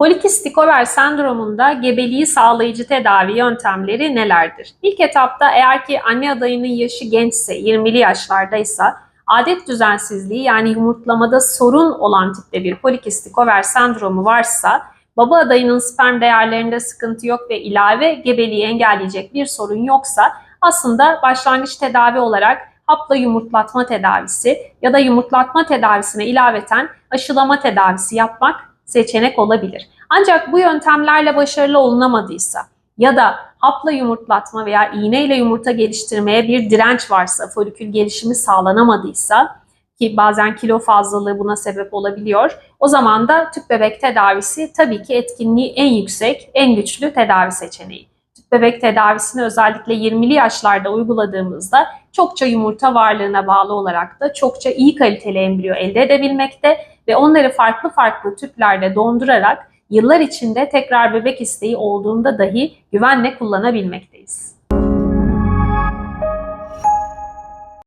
Polikistik over sendromunda gebeliği sağlayıcı tedavi yöntemleri nelerdir? İlk etapta eğer ki anne adayının yaşı gençse, 20'li yaşlardaysa adet düzensizliği yani yumurtlamada sorun olan tipte bir polikistik over sendromu varsa baba adayının sperm değerlerinde sıkıntı yok ve ilave gebeliği engelleyecek bir sorun yoksa aslında başlangıç tedavi olarak hapla yumurtlatma tedavisi ya da yumurtlatma tedavisine ilaveten aşılama tedavisi yapmak seçenek olabilir. Ancak bu yöntemlerle başarılı olunamadıysa ya da hapla yumurtlatma veya iğneyle yumurta geliştirmeye bir direnç varsa, folikül gelişimi sağlanamadıysa ki bazen kilo fazlalığı buna sebep olabiliyor. O zaman da tüp bebek tedavisi tabii ki etkinliği en yüksek, en güçlü tedavi seçeneği. Tüp bebek tedavisini özellikle 20'li yaşlarda uyguladığımızda çokça yumurta varlığına bağlı olarak da çokça iyi kaliteli embriyo elde edebilmekte ve onları farklı farklı tüplerde dondurarak yıllar içinde tekrar bebek isteği olduğunda dahi güvenle kullanabilmekteyiz.